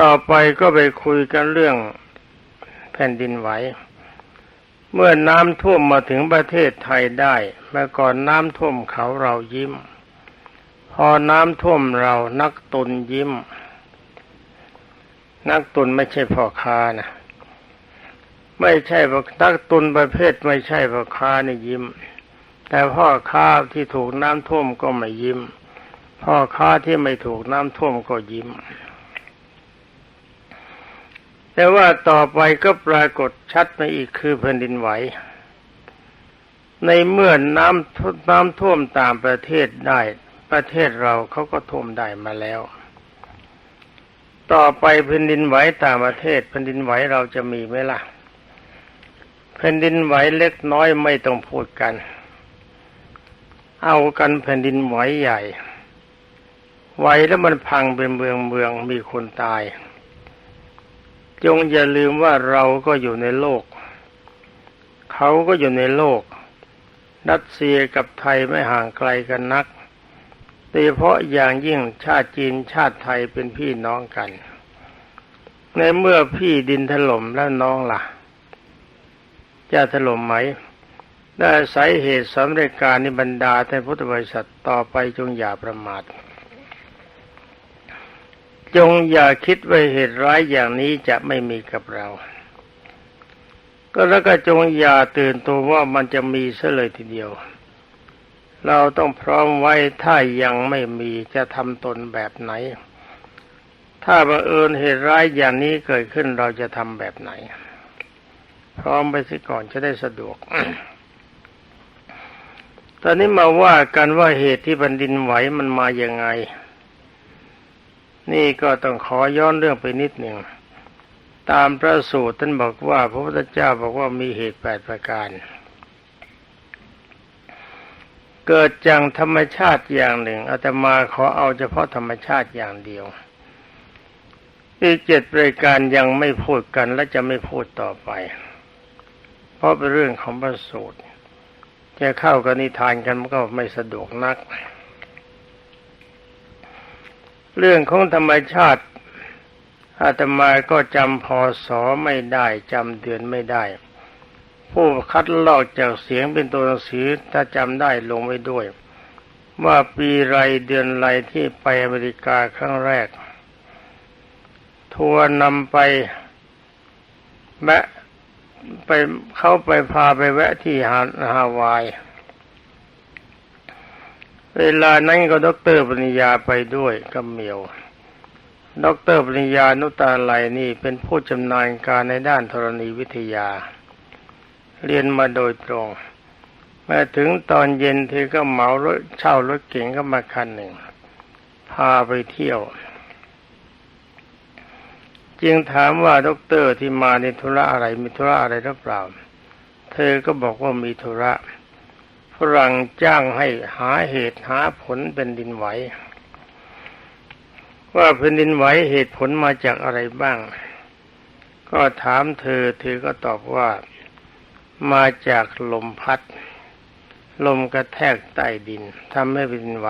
ต่อไปก็ไปคุยกันเรื่องแผ่นดินไหว เมื่อน้ำท่วมมาถึงประเทศไทยได้เมื่อก่อนน้ำท่วมเขาเรายิ้ม พอน้ำท่วมเรานักตุนยิ้ม นักตุนไม่ใช่พ่อค้านะไม่ใช่นักตุนประเภทไม่ใช่พ่อค้านี่ยิ้ม แต่พ่อค้าที่ถูกน้ำท่วมก็ไม่ยิ้ม พ่อค้าที่ไม่ถูกน้ำท่วมก็ยิ้ม แต่ว่าต่อไปก็ปรากฏชัดมาอีกคือแผ่นดินไหว ในเมื่อน้ำน้ำท่วมตามประเทศได้ ประเทศเราเขาก็ท่วมได้มาแล้ว ต่อไปแผ่นดินไหวต่างประเทศแผ่นดินไหวเราจะมีไหมล่ะแผ่นดินไหวเล็กน้อยไม่ต้องพูดกัน เอากันแผ่นดินไหวใหญ่ ไหวแล้วมันพังเป็นเมืองเมืองมีคนตาย จงอย่าลืมว่าเราก็อยู่ในโลก เขาก็อยู่ในโลก รัสเซียกับไทยไม่ห่างไกลกันนักโดยเฉพาะอย่างยิ่งชาติจีนชาติไทยเป็นพี่น้องกัน ในเมื่อพี่ดินถล่มแล้วน้องล่ะ จะถล่มไหม ได้สาเหตุสำเร็จการนิบรรดาท่านพุทธบริษัทต่อไปจงอย่าประมาท จงอย่าคิดว่าเหตุร้ายอย่างนี้จะไม่มีกับเรา ก็แล้วก็จงอย่าตื่นตัวว่ามันจะมีเสียเลยทีเดียว เราต้องพร้อมไว้ถ้ายังไม่มีจะทำตนแบบไหน ถ้าบังเอิญเหตุร้ายอย่างนี้เกิดขึ้นเราจะทำแบบไหน พร้อมไปสิก่อนจะได้สะดวกตอนนี้มาว่ากันว่าเหตุที่แผ่นดินไหวมันมาอย่างไง นี่ก็ต้องขอย้อนเรื่องไปนิดหนึ่ง ตามพระสูตรท่านบอกว่า พระพุทธเจ้าบอกว่ามีเหตุแปดประการ เกิดจากธรรมชาติอย่างหนึ่งอาตมาขอเอาเฉพาะธรรมชาติอย่างเดียวอีกเจ็ดรายการยังไม่พูดกันและจะไม่พูดต่อไป เพราะเป็นเรื่องของพระสูตรจะเข้ากันนิทานกันมันก็ไม่สะดวกนัก เรื่องของธรรมชาติอาตมาก็จำพอสอไม่ได้จำเดือนไม่ได้ ผู้คัดลอกจากเสียงเป็นตัวหนังสือถ้าจำได้ลงไว้ด้วย ว่าปีไรเดือนไรที่ไปอเมริกาครั้งแรก ทัวร์นำไปแวะไปเข้าไปพาไปแวะที่ฮาฮาวาย เวลานั้นก็ดอกเตอรปริญญาไปด้วยกับเมียวดอกเตอรปริญญานุตาไลนี่เป็นผู้ชำนาญการในด้านธรณีวิทยา เรียนมาโดยตรงเมื่อถึงตอนเย็นเธอก็เหมารถเช่ารถเก๋งก็มาคันหนึ่ง พาไปเที่ยว จึงถามว่าด็อกเตอร์ที่มาในธุระอะไรมีธุระอะไรหรือเปล่า เธอก็บอกว่ามีธุระ ฝรั่งจ้างให้หาเหตุหาผลเป็นดินไหว ว่าแผ่นดินไหวเหตุผลมาจากอะไรบ้าง ก็ถามเธอเธอก็ตอบว่ามาจากลมพัด ลมกระแทกใต้ดินทำให้แผ่นดินไหว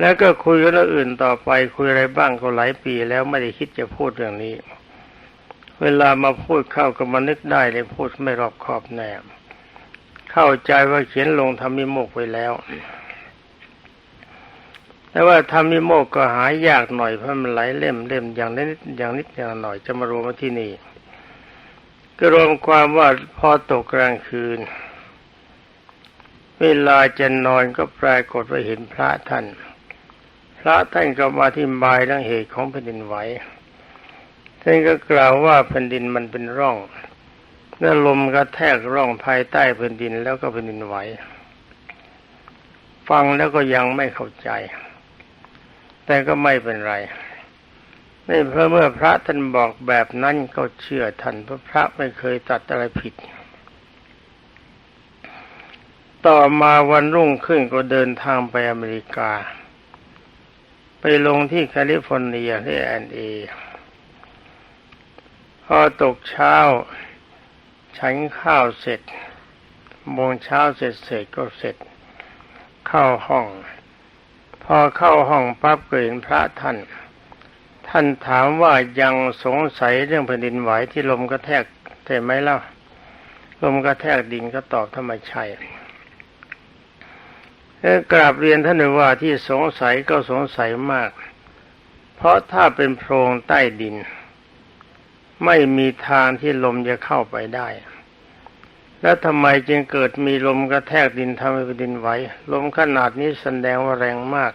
แล้วก็คุยกันเรื่องอื่นต่อไปคุยอะไรบ้างก็หลายปีแล้วไม่ได้คิดจะพูดเรื่องนี้ เวลามาพูดเข้าก็มานึกได้เลยพูดไม่รอบคอบแน่เข้าใจว่าเขียนลงทำมิโมกไว้แล้ว แต่ว่าทำมิโมกก็หายากหน่อยเพราะมันหลายเล่มเล่มอย่างนิดอย่างนิดอย่างหน่อยจะมารวมมาที่นี่ก็รวมความว่าพอตกกลางคืน เวลาจะนอนก็ปรากฏว่าเห็นพระท่าน พระท่านก็มาที่บายเรื่องเหตุของแผ่นดินไหว ท่านก็กล่าวว่าแผ่นดินมันเป็นร่องเมื่อลมกระแทกร่องภายใต้แผ่นดินแล้วก็แผ่นดินไหวฟังแล้วก็ยังไม่เข้าใจ แต่ก็ไม่เป็นไรนี่เพราะเมื่อพระท่านบอกแบบนั้นก็เชื่อท่านเพราะพระไม่เคยตัดอะไรผิด ต่อมาวันรุ่งขึ้นก็เดินทางไปอเมริกา ไปลงที่แคลิฟอร์เนียที่แอนเอ พอตกเช้า ฉันข้าวเสร็จโมงเช้าเสร็จเสร็จก็เสร็จ เข้าห้อง พอเข้าห้องปั๊บเห็นพระท่าน ท่านถามว่ายังสงสัยเรื่องแผ่นดินไหวที่ลมกระแทกใช่ไหมเล่าลมกระแทกดินก็ตอบทำไมใช่กราบเรียนท่านว่าที่สงสัยก็สงสัยมาก เพราะถ้าเป็นโพรงใต้ดิน ไม่มีทางที่ลมจะเข้าไปได้ แล้วทำไมจึงเกิดมีลมกระแทกดินทำให้ดินไหวลมขนาดนี้แสดงว่าแรงมาก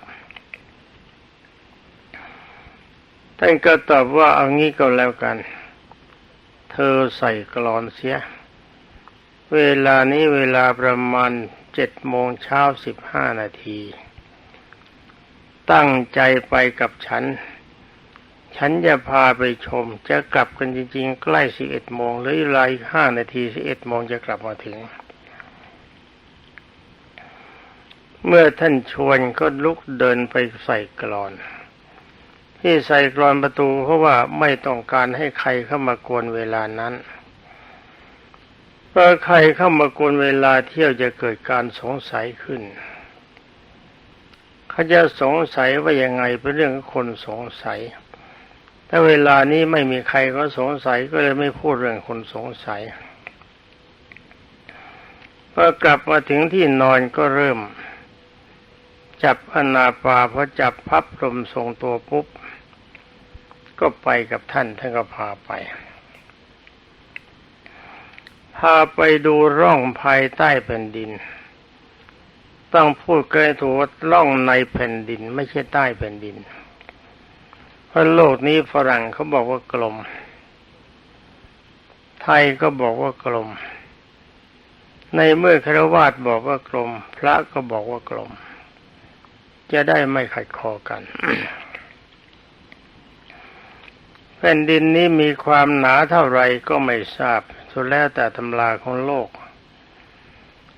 ท่านก็ตอบว่าเอางี้ก็แล้วกัน เธอใส่กรอนเสีย เวลานี้เวลาประมาณเจ็ดโมงเช้าสิบห้านาที ตั้งใจไปกับฉัน ฉันจะพาไปชม จะกลับกันจริง ๆ ใกล้สิบเอ็ดโมงหรือเวลาอีกห้านาทีสิบเอ็ดโมงจะกลับมาถึง เมื่อท่านชวนก็ลุกเดินไปใส่กรอน ที่ใส่กรอนประตูเพราะว่าไม่ต้องการให้ใครเข้ามากวนเวลานั้นเพราะใครเข้ามากวนเวลาเที่ยวจะเกิดการสงสัยขึ้นเขาจะสงสัยว่ายังไงเป็นเรื่องคนสงสัย ถ้าเวลานี้ไม่มีใครก็สงสัยก็เลยไม่พูดเรื่องคนสงสัยพอกลับมาถึงที่นอนก็เริ่ม จับอนาปาพอจับพับลมทรงตัวปุ๊บ ก็ไปกับท่านท่านก็พาไป พาไปดูร่องภายใต้แผ่นดิน ต้องพูดเกันถูกว่าร่องในแผ่นดิน ไม่ใช่ใต้แผ่นดิน พราะโลกนี้ฝรั่งเขาบอกว่ากลม ไทยก็บอกว่ากลม ในเมื่อคารวาสบอกว่ากลม พระก็บอกว่ากลม จะได้ไม่ขัดคอกัน แผ่นดินนี้มีความหนาเท่าไรก็ไม่ทราบ สุดแล้วแต่ตำราของโลก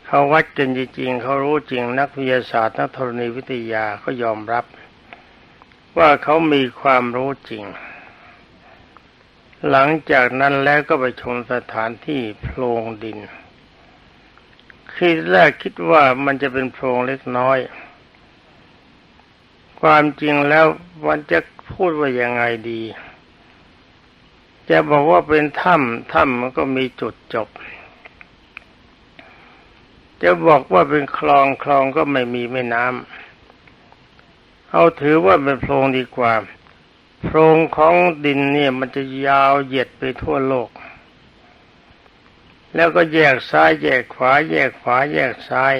เขาวัดกันจริงๆเขารู้จริงนักวิทยาศาสตร์นักธรณีวิทยาก็ยอมรับ ว่าเขามีความรู้จริง หลังจากนั้นแล้วก็ไปชมสถานที่โพรงดินคือแรกคิดว่ามันจะเป็นโพรงเล็กน้อย ความจริงแล้วมันจะพูดว่ายังไงดี จะบอกว่าเป็นถ้ำถ้ำมันก็มีจุดจบ จะบอกว่าเป็นคลองคลองก็ไม่มีแม่น้ำ เอาถือว่าเป็นโพรงดีกว่า โพรงของดินเนี่ยมันจะยาวเหยียดไปทั่วโลก แล้วก็แยกซ้ายแยกขวา แยกขวาแยกซ้าย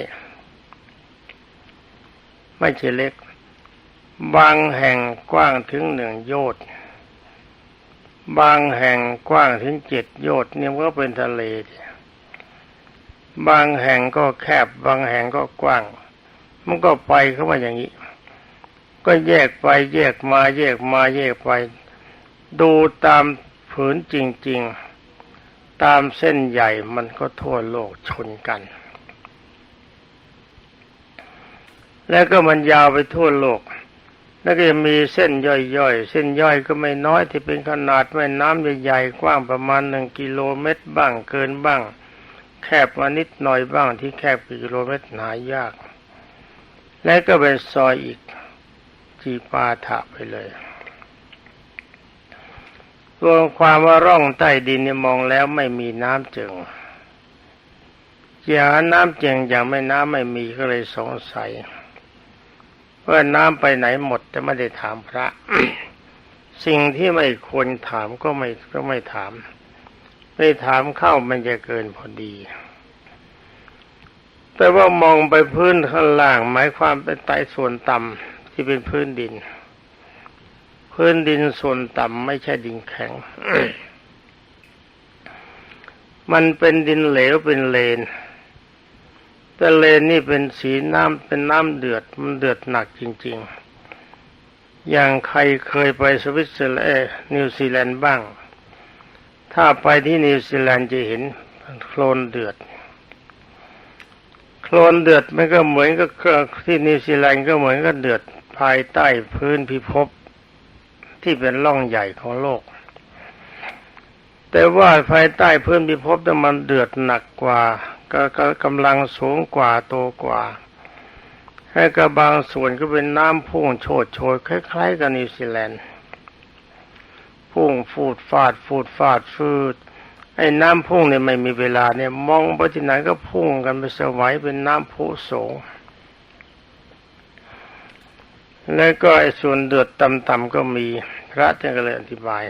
ไม่ใช่เล็ก บางแห่งกว้างถึงหนึ่งโยชน์บางแห่งกว้างถึงเจ็ดโยชน์เนี่ยมันก็เป็นทะเล บางแห่งก็แคบบางแห่งก็กว้าง มันก็ไปเข้ามาอย่างนี้ ก็แยกไปแยกมาแยกมาแยกไป ดูตามผืนจริง ๆ ตามเส้นใหญ่มันก็ทั่วโลกชนกัน แล้วก็มันยาวไปทั่วโลก แล้วก็มีเส้นย่อยๆ เส้นย่อยก็ไม่น้อยที่เป็นขนาดแม่น้ำใหญ่ๆ กว้างประมาณหนึ่งกิโลเมตรบ้างเกินบ้าง แคบมานิดหน่อยบ้างที่แคบกิโลเมตรหายาก และก็เป็นซอยอีก จีปาถะไปเลยรวมความว่าร่องใต้ดินเนี่ยมองแล้วไม่มีน้ำจึงอย่าน้ำจึงอย่างไม่น้ำไม่มีก็เลยสงสัยว่าน้ำไปไหนหมดแต่ไม่ได้ถามพระ สิ่งที่ไม่ควรถามก็ไม่ก็ไม่ถาม ไม่ถามเข้ามันจะเกินพอดี แต่ว่ามองไปพื้นข้างล่าง หมายความเป็นใต้ส่วนต่ำ ที่เป็นพื้นดิน พื้นดินส่วนต่ำไม่ใช่ดินแข็ง มันเป็นดินเหลวเป็นเลน แต่เลนนี่เป็นสีน้ำเป็นน้ำเดือดมันเดือดหนักจริง ๆ อย่างใครเคยไปสวิตเซอร์แลนด์นิวซีแลนด์บ้าง ถ้าไปที่นิวซีแลนด์จะเห็นโคลนเดือดโคลนเดือดมันก็เหมือนกับที่นิวซีแลนด์ก็เหมือนกับเดือด ภายใต้พื้นพิภพที่เป็นร่องใหญ่ของโลก แต่ว่าภายใต้พื้นพิภพนั้นมันเดือดหนักกว่าก็กำลังสูงกว่าโตกว่าขแล้วก็บางส่วนก็เป็นน้ำพุ่งโชดโชยคล้ายๆกับนิวซีแลนด์พุ่งฟูดฟาดฟูดฟาดฟืดไอ้น้ำพุ่งเนี่ยไม่มีเวลาเนี่ยมองไปที่ไหนก็พุ่งกันไปสวัยเป็นน้ำพุโสง แล้วก็ไอ้ส่วนเดือดต่ำๆก็มี พระท่านก็เลยอธิบาย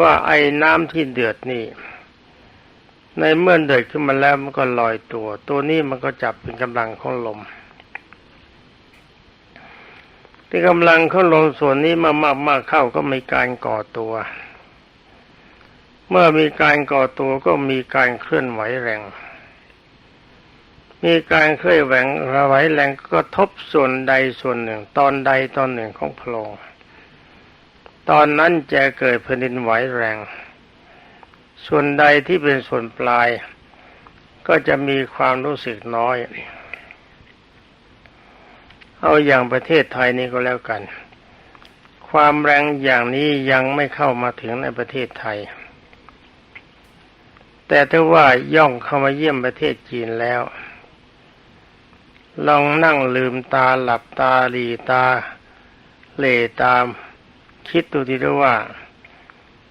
ว่าไอ้น้ำที่เดือดนี่ ในเมื่อเดือดขึ้นมาแล้วมันก็ลอยตัว ตัวนี้มันก็จับเป็นกำลังของลมที่กำลังของลมส่วนนี้มามากมากเข้าก็มีการก่อตัว เมื่อมีการก่อตัวก็มีการเคลื่อนไหวแรง มีการเคลื่อนไหวไหวแรงก็ทบส่วนใดส่วนหนึ่ง ตอนใดตอนหนึ่งของโพรงตอนนั้นจะเกิดแผ่นดินไหวแรง ส่วนใดที่เป็นส่วนปลาย ก็จะมีความรู้สึกน้อย เอาอย่างประเทศไทยนี่ก็แล้วกัน ความแรงอย่างนี้ยังไม่เข้ามาถึงในประเทศไทย แต่ถ้าว่าย่องเข้ามาเยี่ยมประเทศจีนแล้ว ลองนั่งลืมตาหลับตาหลีตาเหลตาม คิดดูทีด้วยว่า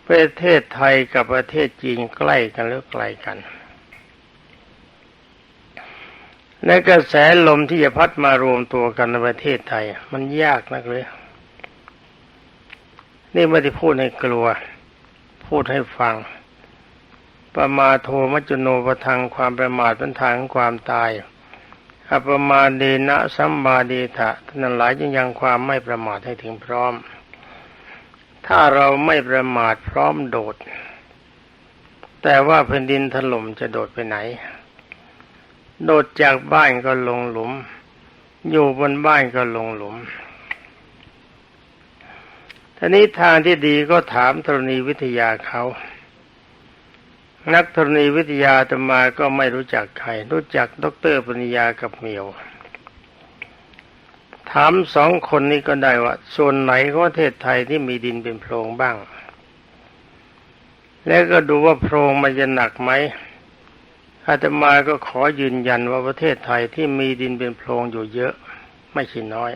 ประเทศไทยกับประเทศจีนใกล้กันหรือไกลกันและกระแสลมที่จะพัดมารวมตัวกันในประเทศไทย มันยากนักเลยนี่ไม่ได้พูดให้กลัว พูดให้ฟังประมาโทมัจจุโนประทังความประมาทเป็นทางของความตาย อัปมาเดนะสัมบาเดทะท่านหลายจึงยังความไม่ประมาทให้ถึงพร้อม ถ้าเราไม่ประมาทพร้อมโดด แต่ว่าแผ่นดินถล่มจะโดดไปไหน โดดจากบ้านก็ลงหลุม อยู่บนบ้านก็ลงหลุมทีนี้ทางที่ดีก็ถามธรณีวิทยาเขา นักธรณีวิทยาตมาก็ไม่รู้จักใคร รู้จักดรปริญญากับเมียว ถามสองคนนี้ก็ได้ว่าส่วนไหนของประเทศไทยที่มีดินเป็นโพรงบ้าง แล้วก็ดูว่าโพรงมันจะหนักไหมอาตมาก็ขอยืนยันว่าประเทศไทยที่มีดินเป็นโพรงอยู่เยอะ ไม่ใช่น้อย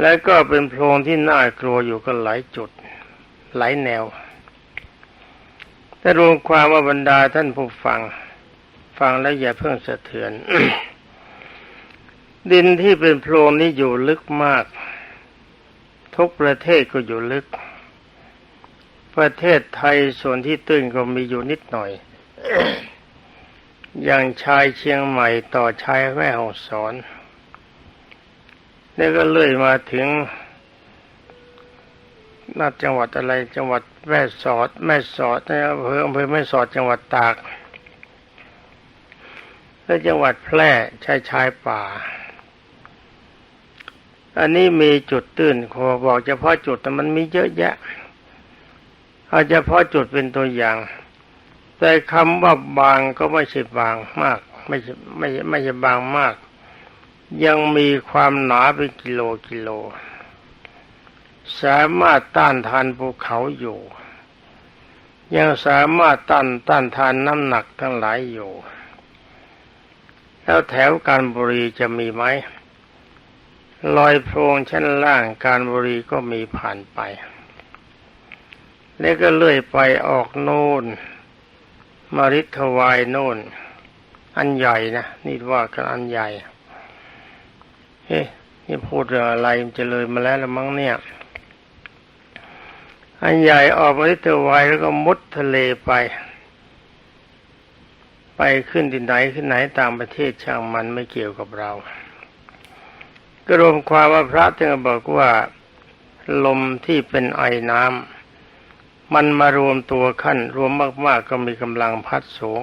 และก็เป็นโพรงที่น่ากลัวอยู่ก็หลายจุด หลายแนว แต่รวมความว่าบรรดาท่านผู้ฟัง ฟังแล้วอย่าเพิ่งสะเทือน ดินที่เป็นโพรงนี้อยู่ลึกมาก ทุกประเทศก็อยู่ลึก ประเทศไทยส่วนที่ตื้นก็มีอยู่นิดหน่อย อย่างชายเชียงใหม่ต่อชายแม่ฮ่องสอนนี่ก็เลื่อยมาถึง นัดจังหวัดอะไรจังหวัดแม่สอดแม่สอดในอำเภออำเภอแม่สอดจังหวัดตากและจังหวัดแพร่ชายชายป่า อันนี้มีจุดตื้นขอบอกเฉพาะจุดแต่มันมีเยอะแยะเอาเฉพาะจุดเป็นตัวอย่าง แต่คำว่าบางก็ไม่ใช่บางมาก ไม่ใช่ไม่ใช่ไม่ใช่บางมาก ยังมีความหนาเป็นกิโลกิโล สามารถต้านทานภูเขาอยู่ ยังสามารถต้านต้านทานน้ำหนักทั้งหลายอยู่ แล้วแถวการบุรีจะมีไหมลอยโพรงชั้นล่างการบุรีก็มีผ่านไป แล้วก็เลื่อยไปออกโน่นมาริทวายโน่น อันใหญ่นะนี่ว่ากันอันใหญ่เฮ้นี่พูดเรื่องอะไรจะเลยมาแล้วละมั้งเนี่ย อันใหญ่ออกมาริทวายแล้วก็มุดทะเลไป ไปขึ้นที่ไหนขึ้นไหนตางประเทศช่างมันไม่เกี่ยวกับเราก็รวมความว่าพระท่านบอกว่าลมที่เป็นไอน้ำมันมารวมตัวขั้นรวมมาก ๆ ก็มีกำลังพัดสูง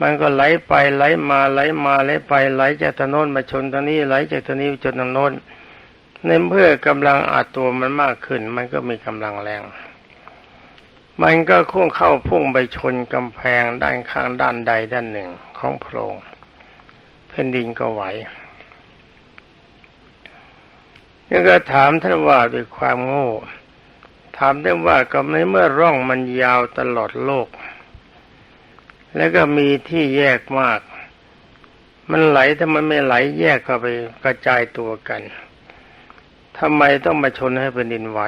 มันก็ไหลไปไหลมาไหลมาไหลไปไหลจากทางโน้นมาชนทางนี้ไหลจากทางนี้จนทางโน้น ในเพื่อกำลังอัดตัวมันมากขึ้น มันก็มีกำลังแรง มันก็คุ้งเข้าพุ่งไปชนกำแพงด้านข้างด้านใดด้านหนึ่งของโพรงแผ่นดินก็ไหวยังก็ถามท่านว่าด้วยความโง่ ถามได้ว่าก็ในเมื่อร่องมันยาวตลอดโลก แล้วก็มีที่แยกมาก มันไหลถ้ามันไม่ไหลแยกเข้าไปกระจายตัวกัน ทำไมต้องมาชนให้เป็นดินไหว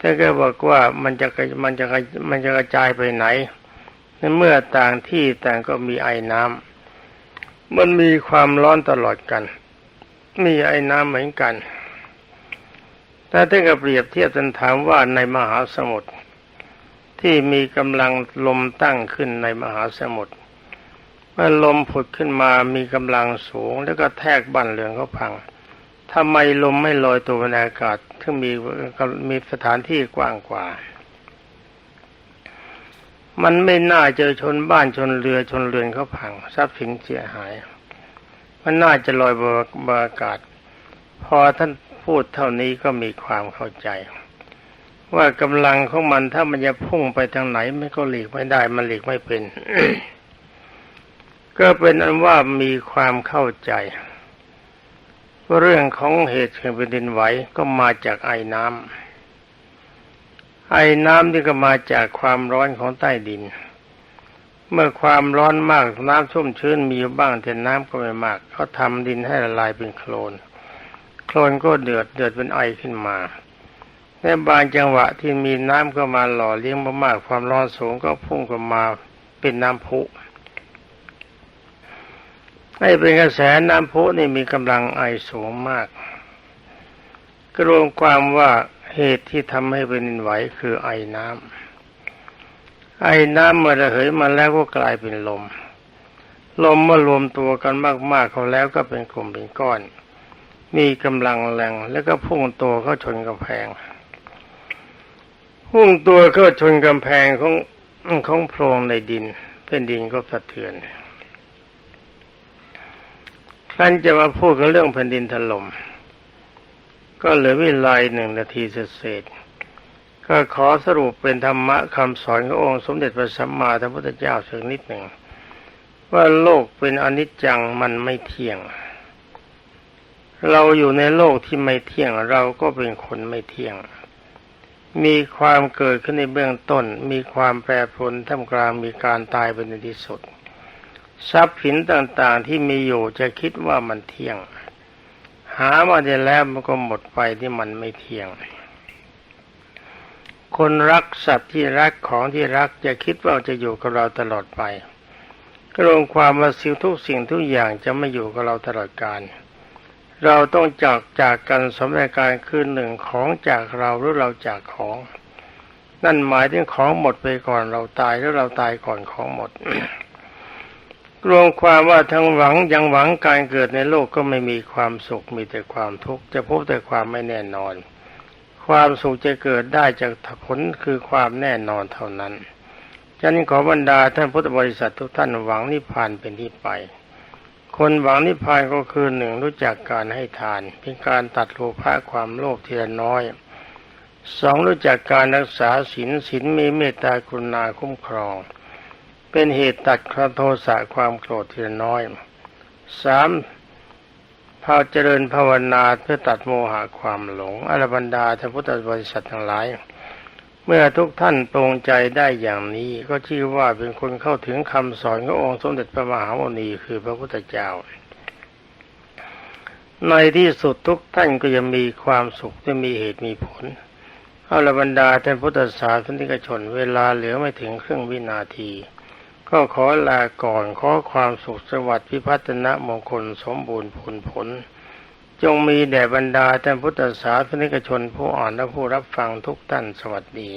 ถ้าก็บอกว่ามันจะมันจะมันจะกระจายไปไหนในเมื่อต่างที่ต่างก็มีไอ้น้ำมันมีความร้อนตลอดกัน มีไอ้น้ำเหมือนกันถ้าถ้ากับเปรียบเทียบจนถามว่าในมหาสมุทรที่มีกำลังลมตั้งขึ้นในมหาสมุทรเมื่อลมผุดขึ้นมามีกำลังสูงแล้วก็แทกบ้านเรือนเขาพัง ทำไมลมไม่ลอยตัวในอากาศถึงมีมีสถานที่กว้างกว่า มันไม่น่าจะชนบ้านชนเรือชนเรือนเขาพังทรัพย์สินเสียหาย มันน่าจะลอยบนอากาศ พอท่านพูดเท่านี้ก็มีความเข้าใจ ว่ากำลังของมันถ้ามันจะพุ่งไปทางไหนมันก็หลีกไม่ได้ มันหลีกไม่เป็น ก็เป็นอันว่ามีความเข้าใจ เรื่องของเหตุแห่งแผ่นดินไหวก็มาจากไอ้น้ำไอ้น้ำที่ก็มาจากความร้อนของใต้ดิน เมื่อความร้อนมากน้ำชุ่มชื้นมีอยู่บ้างแต่น้ำก็ไม่มากเขาทำดินให้ละลายเป็นโคลน โคลนก็เดือดเดือดเป็นไอขึ้นมาในบางจังหวะที่มีน้ำก็มาหล่อเลี้ยงมากๆความร้อนสูงก็พุ่งขึ้นมาเป็นน้ำพุ ให้เป็นกระแสน้ำพุนี่มีกำลังไอสูงมากก็รวมความว่าเหตุที่ทำให้เป็นดินไหวคือไอน้ำไอน้ำเมื่อระเหยมาแล้วก็กลายเป็นลม ลมเมื่อรวมตัวกันมากๆเขาแล้วก็เป็นกลุ่มเป็นก้อน มีกำลังแรงแล้วก็พุ่งตัวเข้าชนกำแพง พุ่งตัวเข้าชนกำแพงของของโพรงในดินเป็นดินก็สะเทือน ท่านจะมาพูดกันเรื่องแผ่นดินถล่มก็เหลือเวลาหนึ่งนาทีเศษก็ขอสรุปเป็นธรรมะคำสอนขององค์สมเด็จพระสัมมาสัมพุทธเจ้าสักนิดหนึ่ง ว่าโลกเป็นอนิจจังมันไม่เที่ยง เราอยู่ในโลกที่ไม่เที่ยงเราก็เป็นคนไม่เที่ยง มีความเกิดขึ้นในเบื้องต้น มีความแปรปรวนท่ามกลางมีการตายเป็นในที่สุด ทรัพย์สินต่างๆที่มีอยู่จะคิดว่ามันเที่ยง หามาได้แล้วมันก็หมดไปที่มันไม่เที่ยง คนรักสัตว์ที่รักของที่รักจะคิดว่าจะอยู่กับเราตลอดไปก็รวมความว่าสิ่งทุกสิ่งทุกอย่างจะไม่อยู่กับเราตลอดกาลเราต้องจากจากกันสมรการคือหนึ่งของจากเราหรือเราจากของ นั่นหมายถึงของหมดไปก่อนเราตายหรือเราตายก่อนของหมด รวมความว่าทั้งหวังยังหวังการเกิดในโลกก็ไม่มีความสุขมีแต่ความทุกข์จะพบแต่ความไม่แน่นอน ความสุขจะเกิดได้จากผลคือความแน่นอนเท่านั้นฉันขอบรรดาท่านพุทธบริษัททุกท่านหวังนิพพานเป็นที่ไป คนหวังนิพพานก็คือหนึ่งรู้จักการให้ทาน เป็นการตัดโลภะความโลภทีละน้อยสองรู้จักการรักษาศีลศีลมีเมตตากรุณาคุ้มครอง เป็นเหตุตัดครโทสะความโกรธทีละน้อยสามพาเจริญภาวนาเพื่อตัดโมหะความหลงอรบันดาท่านพุทธบริษัททั้งหลาย เมื่อทุกท่านตรงใจได้อย่างนี้ก็ชื่อว่าเป็นคนเข้าถึงคำสอนขององค์สมเด็จพระมหาโมนีคือพระพุทธเจ้า ในที่สุดทุกท่านก็จะมีความสุขจะมีเหตุมีผลเอาละบรรดาท่านพุทธศาสนิกชน เวลาเหลือไม่ถึงครึ่งวินาที ก็ขอลาก่อนขอความสุขสวัสดิ์พิพัฒนมงคลสมบูรณ์ผลผล จงมีแด่บรรดาท่านพุทธศาสนิกชนผู้อ่านและผู้รับฟังทุกท่านสวัสดี